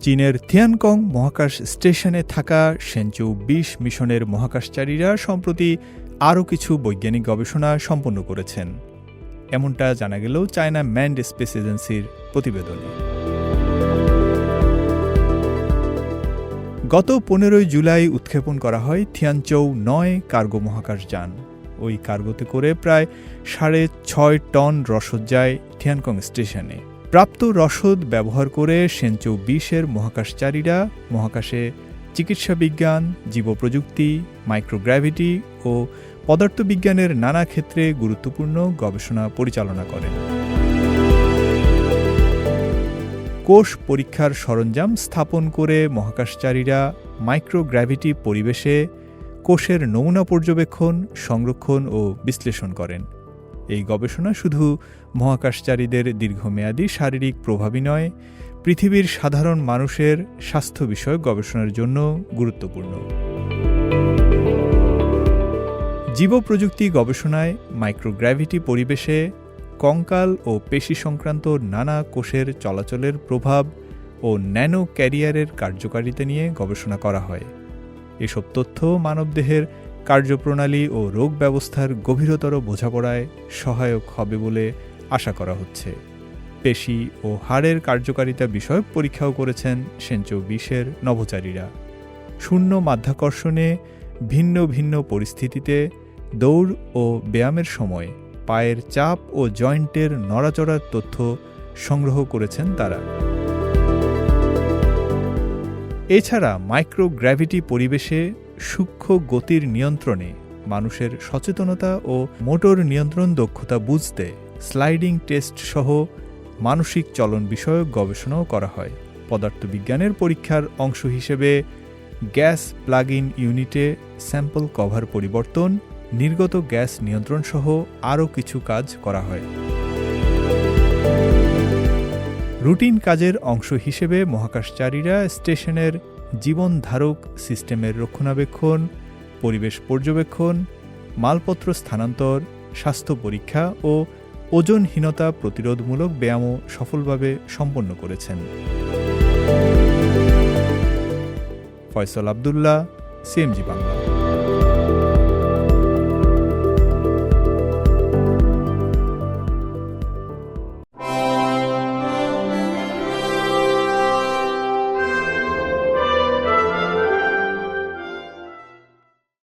চীনের থিয়ানকং মহাকাশ স্টেশনে থাকা সেঞ্চু বিশ মিশনের মহাকাশচারীরা সম্প্রতি আরও কিছু বৈজ্ঞানিক গবেষণা সম্পন্ন করেছেন। এমনটা জানা গেল চায়না ম্যান্ড স্পেস এজেন্সির প্রতিবেদনে। গত পনেরোই জুলাই উৎক্ষেপণ করা হয় থিয়ানচৌ নয় কার্গো মহাকাশ যান। ওই কার্গোতে করে প্রায় সাড়ে ছয় টন রসদ যায় থিয়ানকং স্টেশনে। প্রাপ্ত রসদ ব্যবহার করে সেঞ্চৌ বিশের মহাকাশচারীরা মহাকাশে চিকিৎসা বিজ্ঞান, জীবপ্রযুক্তি, মাইক্রোগ্র্যাভিটি ও পদার্থবিজ্ঞানের নানা ক্ষেত্রে গুরুত্বপূর্ণ গবেষণা পরিচালনা করেন। কোষ পরীক্ষার সরঞ্জাম স্থাপন করে মহাকাশচারীরা মাইক্রোগ্র্যাভিটি পরিবেশে কোষের নমুনা পর্যবেক্ষণ, সংরক্ষণ ও বিশ্লেষণ করেন। এই গবেষণা শুধু মহাকাশচারীদের দীর্ঘমেয়াদী শারীরিক প্রভাবই নয়, পৃথিবীর সাধারণ মানুষের স্বাস্থ্য বিষয়ক গবেষণার জন্য গুরুত্বপূর্ণ। জীবপ্রযুক্তি গবেষণায় মাইক্রোগ্র্যাভিটি পরিবেশে কঙ্কাল ও পেশি সংক্রান্ত নানা কোষের চলাচলের প্রভাব ও ন্যানো ক্যারিয়ারের কার্যকারিতা নিয়ে গবেষণা করা হয়। এসব তথ্য মানবদেহের কার্যপ্রণালী ও রোগ ব্যবস্থার গভীরতর বোঝাপড়ায় সহায়ক হবে বলে আশা করা হচ্ছে। পেশি ও হাড়ের কার্যকারিতা বিষয়ক পরীক্ষাও করেছেন সেঞ্চো বিশের নভোচারীরা। শূন্য মাধ্যাকর্ষণে ভিন্ন ভিন্ন পরিস্থিতিতে দৌড় ও ব্যায়ামের সময় পায়ের চাপ ও জয়েন্টের নড়াচড়ার তথ্য সংগ্রহ করেছেন তারা। এছাড়া মাইক্রোগ্র্যাভিটি পরিবেশে সূক্ষ্ম গতির নিয়ন্ত্রণে মানুষের সচেতনতা ও মোটর নিয়ন্ত্রণ দক্ষতা বুঝতে স্লাইডিং টেস্ট সহ মানসিক চলন বিষয়ক গবেষণাও করা হয়। পদার্থবিজ্ঞানের পরীক্ষার অংশ হিসেবে গ্যাস প্লাগ ইন ইউনিটে স্যাম্পল কভার পরিবর্তন, নির্গত গ্যাস নিয়ন্ত্রণ সহ আরও কিছু কাজ করা হয়। রুটিন কাজের অংশ হিসেবে মহাকাশচারীরা স্টেশনের জীবনধারক সিস্টেমের রক্ষণাবেক্ষণ, পরিবেশ পর্যবেক্ষণ, মালপত্র স্থানান্তর, স্বাস্থ্য পরীক্ষা ও ওজনহীনতা প্রতিরোধমূলক ব্যায়ামও সফলভাবে সম্পন্ন করেছেন। ফয়সল আবদুল্লাহ, সিএমজি বাংলা।